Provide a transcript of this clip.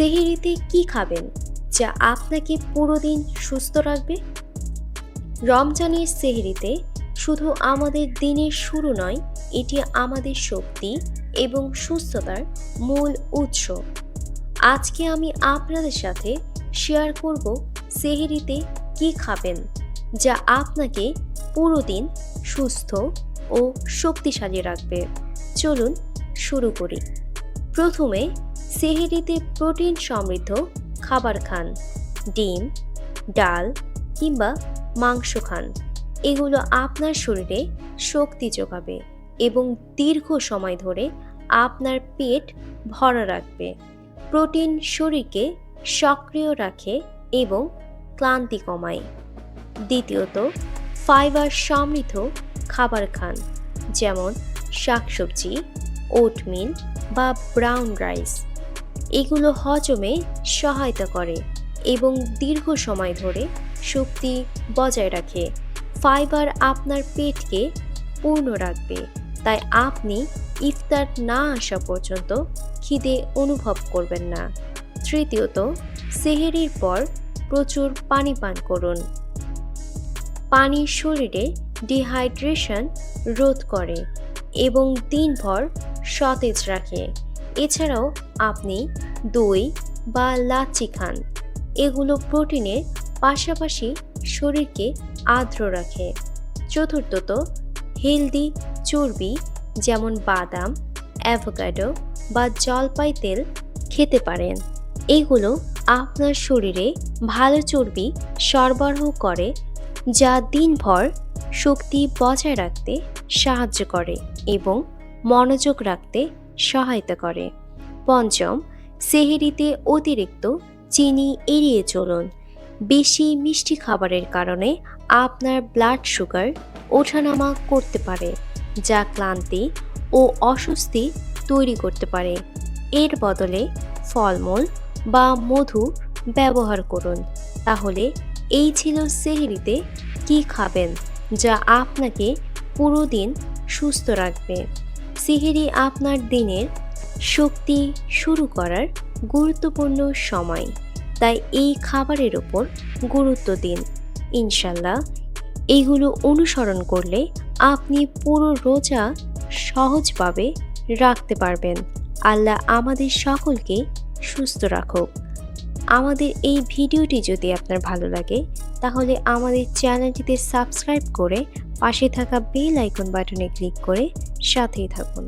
সেহেরিতে কি খাবেন যা আপনাকে পুরো দিন সুস্থ রাখবে? রমজানের সেহেরিতে শুধু আমাদের দিনের শুরু নয়, এটি আমাদের শক্তি এবং সুস্থতার মূল উৎস। আজকে আমি আপনাদের সাথে শেয়ার করব সেহেরিতে কি খাবেন যা আপনাকে পুরো দিন সুস্থ ও শক্তিশালী রাখবে। চলুন শুরু করি। প্রথমে সেহেরিতে প্রোটিন সমৃদ্ধ খাবার খান। ডিম, ডাল কিংবা মাংস খান। এগুলো আপনার শরীরে শক্তি যোগাবে এবং দীর্ঘ সময় ধরে আপনার পেট ভরা রাখবে। প্রোটিন শরীরকে সক্রিয় রাখে এবং ক্লান্তি কমায়। দ্বিতীয়ত, ফাইবার সমৃদ্ধ খাবার খান, যেমন শাকসবজি, ওটমিল বা ব্রাউন রাইস। এগুলো হজমে সহায়তা করে এবং দীর্ঘ সময় ধরে শক্তি বজায় রাখে। ফাইবার আপনার পেটকে পূর্ণ রাখবে। তাই আপনি ইফতার না আসা পর্যন্ত খিদে অনুভব করবেন না। তৃতীয়ত, সেহেরির পর প্রচুর পানি পান করুন। পানি শরীরে ডিহাইড্রেশন রোধ করে এবং দিনভর সতেজ রাখে। এছাড়াও আপনি দই বা লাচ্ছি খান। এগুলো প্রোটিনের পাশাপাশি শরীরকে আর্দ্র রাখে। চতুর্থত, হেলদি চর্বি যেমন বাদাম, অ্যাভোকাডো বা জলপাই তেল খেতে পারেন। এগুলো আপনার শরীরে ভালো চর্বি সরবরাহ করে, যা দিনভর শক্তি বজায় রাখতে সাহায্য করে এবং মনোযোগ রাখতে সহায়তা করে। পঞ্চম, সেহেরিতে অতিরিক্ত চিনি এড়িয়ে চলুন। বেশি মিষ্টি খাবারের কারণে আপনার ব্লাড সুগার ওঠানামা করতে পারে, যা ক্লান্তি ও অস্বস্তি তৈরি করতে পারে। এর বদলে ফলমূল বা মধু ব্যবহার করুন। তাহলে এই ছিল সেহরিতে কি খাবেন, যা আপনাকে পুরো দিন সুস্থ রাখবে। সেহেরি আপনার দিনের শক্তি শুরু করার গুরুত্বপূর্ণ সময়। তাই এই খাবারের ওপর গুরুত্ব দিন। ইনশাল্লাহ এইগুলো অনুসরণ করলে আপনি পুরো রোজা সহজভাবে রাখতে পারবেন। আল্লাহ আমাদের সকলকে সুস্থ রাখুক। আমাদের এই ভিডিওটি যদি আপনার ভালো লাগে তাহলে আমাদের চ্যানেলটিতে সাবস্ক্রাইব করে পাশে থাকা বেল আইকন বাটনে ক্লিক করে সাথেই থাকুন।